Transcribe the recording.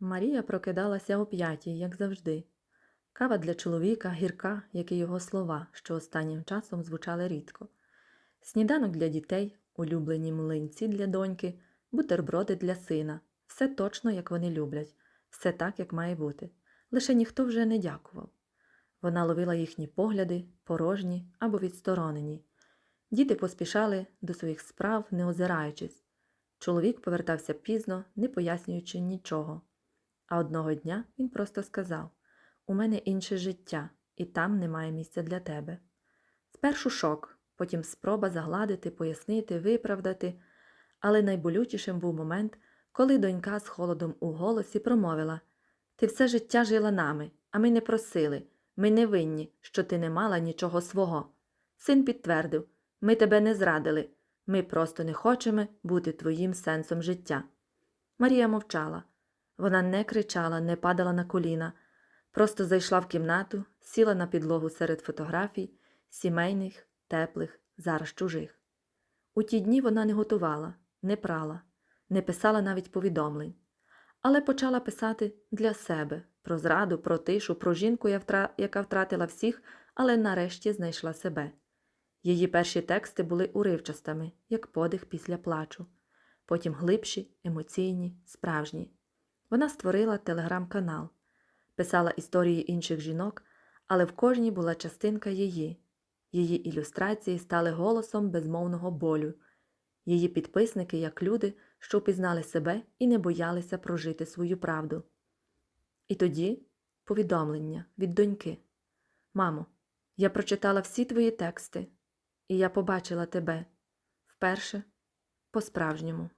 Марія прокидалася о п'ятій, як завжди. Кава для чоловіка гірка, як і його слова, що останнім часом звучали рідко. Сніданок для дітей, улюблені млинці для доньки, бутерброди для сина. Все точно, як вони люблять, все так, як має бути. Лише ніхто вже не дякував. Вона ловила їхні погляди, порожні або відсторонені. Діти поспішали до своїх справ, не озираючись. Чоловік повертався пізно, не пояснюючи нічого. А одного дня він просто сказав: У мене інше життя, і там немає місця для тебе. Спершу шок, потім спроба загладити, пояснити, виправдати, але найболючішим був момент, коли донька з холодом у голосі промовила Ти все життя жила нами, а ми не просили, ми не винні, що ти не мала нічого свого. Син підтвердив ми тебе не зрадили, ми просто не хочемо бути твоїм сенсом життя. Марія мовчала. Вона не кричала, не падала на коліна, просто зайшла в кімнату, сіла на підлогу серед фотографій, сімейних, теплих, зараз чужих. У ті дні вона не готувала, не прала, не писала навіть повідомлень, але почала писати для себе про зраду, про тишу, про жінку, яка втратила всіх, але нарешті знайшла себе. Її перші тексти були уривчастими, як подих після плачу, потім глибші, емоційні, справжні. Вона створила телеграм-канал, писала історії інших жінок, але в кожній була частинка її. Її ілюстрації стали голосом безмовного болю. Її підписники як люди, що впізнали себе і не боялися прожити свою правду. І тоді повідомлення від доньки. Мамо, я прочитала всі твої тексти, і я побачила тебе вперше по-справжньому.